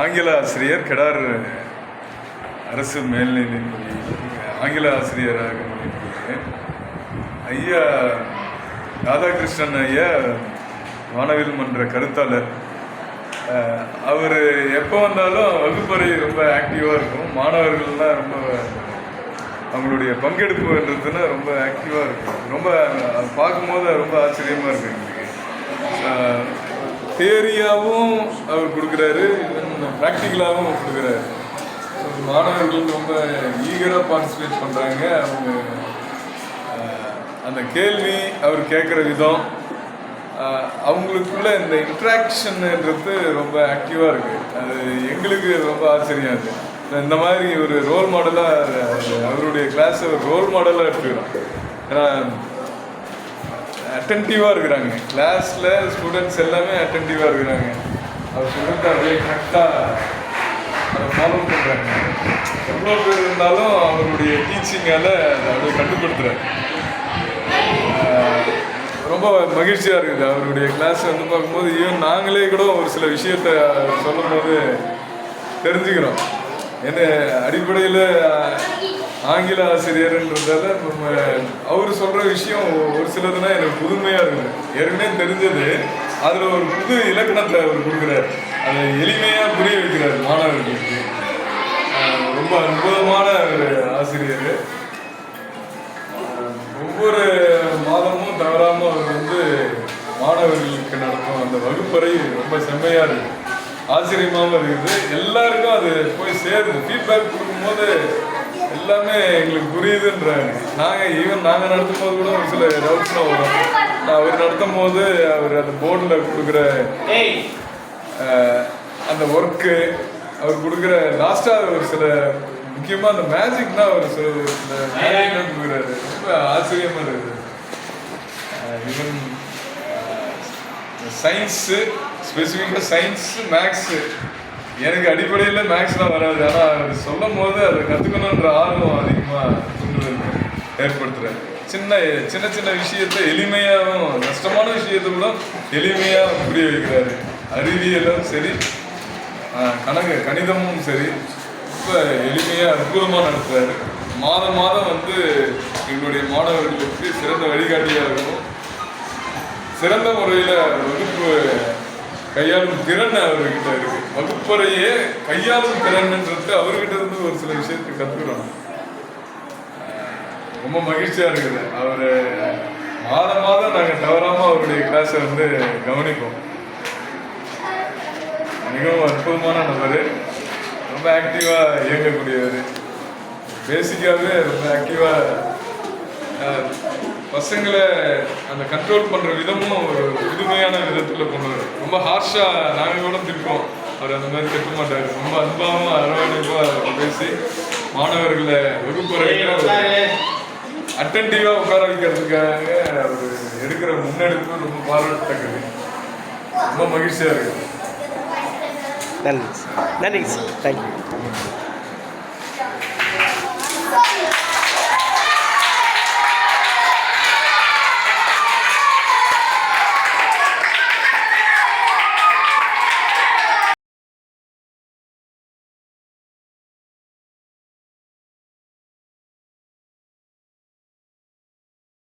ஆங்கில ஆசிரியர் கெடார் அரசு மேல்நிலை பள்ளி. ஆங்கில ஆசிரியராக ஐயா ராதாகிருஷ்ணன் ஐயா வானவில் மன்ற கருத்தாளர். அவர் எப்போ வந்தாலும் வகுப்பறை ரொம்ப ஆக்டிவாக இருக்கும். மாணவர்கள்லாம் ரொம்ப அவங்களுடைய பங்கெடுப்புன்றதுன்னா ரொம்ப ஆக்டிவாக இருக்கும். ரொம்ப அது பார்க்கும்போது ரொம்ப ஆச்சரியமாக இருக்கு எங்களுக்கு. தேரியாகவும் அவர் கொடுக்குறாரு. ப்ராக்டிக்கலாகவும் கொடுக்குறாரு. மாணவர்கள் ரொம்ப ஈகராக பார்ட்டிசிபேட் பண்ணுறாங்க அவங்க அந்த கேள்வி அவர் கேட்குற விதம் அவங்களுக்குள்ள இந்த இன்ட்ராக்ஷன்ன்றது ரொம்ப ஆக்டிவாக இருக்குது அது எங்களுக்கு ரொம்ப ஆச்சரியம் அது. இந்த மாதிரி ஒரு ரோல் மாடலாக அவருடைய கிளாஸை ஒரு ரோல் மாடலாக எடுத்துக்கிறோம். ஏன்னா அட்டன்டிவாக இருக்கிறாங்க. கிளாஸில் ஸ்டூடெண்ட்ஸ் எல்லாமே அட்டன்டிவாக இருக்கிறாங்க. அவர் சொல்லிட்டு அப்படியே கரெக்டாக அதை ஃபாலோ பண்ணுறாங்க எவ்வளோ பேர் இருந்தாலும் அவருடைய டீச்சிங்கால் அதை அப்படியே கட்டுப்படுத்துறாரு. ரொம்ப மகிழ்ச்சியாக இருக்குது. அவருடைய கிளாஸ் வந்து பார்க்கும்போது ஈவன் நாங்களே கூட ஒரு சில விஷயத்த சொல்லும்போது தெரிஞ்சுக்கிறோம். என்ன அடிப்படையில் ஆங்கில ஆசிரியர்ன்றதால நம்ம அவர் சொல்கிற விஷயம் ஒரு சிலதுனா எனக்கு புதுமையாக இருக்குது. ஏற்கனவே தெரிஞ்சது. அதில் ஒரு புது இலக்கணத்தை அவர் கொடுக்குறாரு. அதை எளிமையாக புரிய வைக்கிறார் மாணவர்களுக்கு. ரொம்ப அற்புதமான ஒரு ஆசிரியர். ஒவ்வொரு மாதமும் தவறாம அவர் வந்து மாணவர்களுக்கு நடத்தும் அந்த வகுப்பறை ரொம்ப செம்மையா இருக்கு. ஆச்சரியமாகவும் இருக்குது. எல்லாருக்கும் அது போய் சேருது. ஃபீட்பேக் கொடுக்கும்போது எல்லாமே எங்களுக்கு புரியுதுன்றாங்க. நாங்கள் ஈவன் நாங்கள் நடத்தும் போது கூட ஒரு சில டவுட்ஸ்லாம் வரும். நான் அவர் நடத்தும் போது அவர் அந்த போர்டில் கொடுக்குற அந்த ஒர்க்கு அவர் கொடுக்குற லாஸ்ட்டாக ஒரு சில முக்கியமாக அந்த மேஜிக் தான் அவர் சில ஒரு சில மேஜிக்லாம் கொடுக்குறாரு. ரொம்ப ஆச்சரியமாக இருக்குது. ஈவன் சயின்ஸு ஸ்பெசிஃபிக்காக சயின்ஸு மேக்ஸு எனக்கு அடிப்படையில் மேக்ஸ்லாம் வராது. ஆனால் அவர் சொல்லும் போது அதை கற்றுக்கணுன்ற ஆர்வம் அதிகமாக தூண்டுதல் ஏற்படுத்துறாரு சின்ன சின்ன சின்ன விஷயத்தை எளிமையாகவும் கஷ்டமான விஷயத்தை கூட எளிமையாக புரிய வைக்கிறாரு. அறிவியலும் சரி கணக்கு கணிதமும் சரி ரொம்ப எளிமையாக அற்புதமாக நடத்துகிறாரு மாதம் மாதம் வந்து எங்களுடைய மாணவர்களுக்கு சிறந்த வழிகாட்டியாக இருக்கும். சிறந்த முறையில் வகுப்பு கையாளும் திறன் அவர்கிட்ட இருக்கு. வகுப்பறையே கையாளும் திறன்ன்றது அவர்கிட்ட இருந்து ஒரு சில விஷயத்தை கற்றுக்கிறோம் ரொம்ப மகிழ்ச்சியா இருக்குது. அவர் மாதம் மாதம் நாங்கள் தவறாம அவருடைய கிளாஸை வந்து கவனிப்போம். மிகவும் அற்புதமான நபர். ரொம்ப ஆக்டிவா இயங்கக்கூடியவர். பேசிக்காகவே ரொம்ப ஆக்டிவா பசங்களை அந்த கண்ட்ரோல் பண்ணுற விதமும் ஒரு புதுமையான விதத்தில் பண்ணுவார் ரொம்ப ஹார்ஷாக நாங்கள் கூட திப்போம் அவர் அந்த மாதிரி திட்ட மாட்டார். ரொம்ப அன்பாகவும் அரவணைப்பாக பேசி மாணவர்களை வகுப்புறையில் அட்டன்டிவாக உட்கார வைக்கிறதுக்காக அவர் எடுக்கிற முன்னெடுப்பு ரொம்ப பாராட்டத்தக்கது. ரொம்ப மகிழ்ச்சியாக இருக்குது நன்றி சார். நன்றிங்க சார். தேங்க்யூ